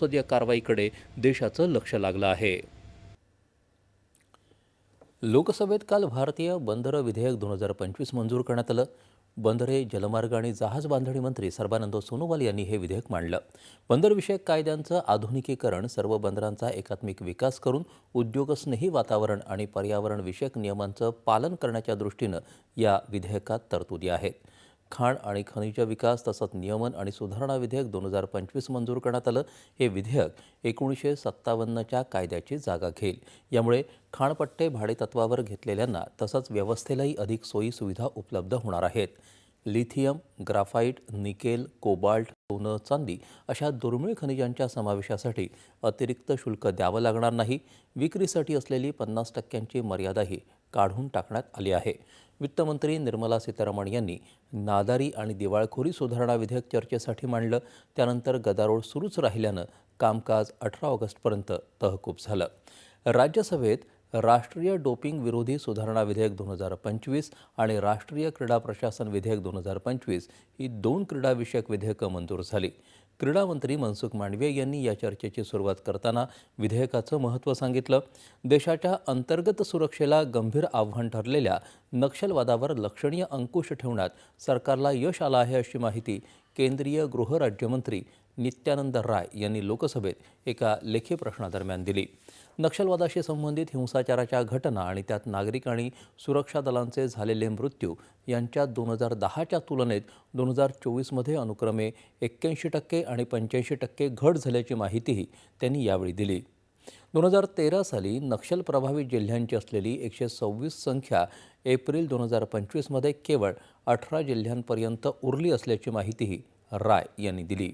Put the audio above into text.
संसदीय कारवाईकडे देशाचं लक्ष लागलं आहे. लोकसभेत काल भारतीय बंदरं विधेयक दोन हजार पंचवीस मंजूर करण्यात आलं. बंदरे जलमार्ग आणि जहाज बांधणी मंत्री सर्बानंद सोनोवाल यांनी हे विधेयक मांडलं. बंदरविषयक कायद्यांचं आधुनिकीकरण सर्व बंदरांचा एकात्मिक विकास करून उद्योगस्नेही वातावरण आणि पर्यावरणविषयक नियमांचं पालन करण्याच्या दृष्टीनं या विधेयकात तरतुदी आहेत. खाण आणि खनिज विकास तसंच नियमन आणि सुधारणा विधेयक दोन हजार पंचवीस मंजूर करण्यात आलं. हे विधेयक एकोणीसशे सत्तावन्नच्या कायद्याची जागा घेईल. यामुळे खाणपट्टे भाडेतत्वावर घेतलेल्यांना तसंच व्यवस्थेलाही अधिक सोयी सुविधा उपलब्ध होणार आहेत. लिथियम ग्राफाईट निकेल कोबाल्ट सोनं चांदी अशा दुर्मिळ खनिजांच्या समावेशासाठी अतिरिक्त शुल्क द्यावं लागणार नाही. विक्रीसाठी असलेली पन्नास टक्क्यांची मर्यादाही काढून टाकण्यात आली आहे. वित्तमंत्री निर्मला सीतारामन यांनी नादारी आणि दिवाळखोरी सुधारणा विधेयक चर्चेसाठी मांडलं. त्यानंतर गदारोळ सुरूच राहिल्यानं कामकाज अठरा ऑगस्टपर्यंत तहकूब झालं. राज्यसभेत राष्ट्रीय डोपिंग विरोधी सुधारणा विधेयक दोन हजार पंचवीस आणि राष्ट्रीय क्रीडा प्रशासन विधेयक दोन हजार पंचवीस ही दोन क्रीडाविषयक विधेयकं मंजूर झाली. क्रीडा मंत्री मनसुख मांडवीय यांनी या चर्चेची सुरुवात करताना विधेयकाचं महत्त्व सांगितलं. देशाच्या अंतर्गत सुरक्षेला गंभीर आव्हान ठरलेल्या नक्षलवादावर लक्षणीय अंकुश ठेवण्यात सरकारला यश आलं आहे अशी माहिती केंद्रीय गृहराज्यमंत्री नित्यानंद राय यांनी लोकसभेत एका लेखी प्रश्नादरम्यान दिली. नक्षलवादाशी संबंधित हिंसाचाराच्या घटना आणि त्यात नागरिक आणि सुरक्षा दलांचे झालेले मृत्यू यांच्यात दोन हजार दहाच्या तुलनेत दोन हजार चोवीसमध्ये अनुक्रमे एक्क्याऐंशी टक्के आणि पंच्याऐंशी टक्के घट झाल्याची माहितीही त्यांनी यावेळी दिली. दोन हजार तेरा साली नक्षल प्रभावित जिल्ह्यांची असलेली एकशे सव्वीस संख्या एप्रिल दोन हजार पंचवीसमध्ये केवळ अठरा जिल्ह्यांपर्यंत उरली असल्याची माहितीही राय यांनी दिली.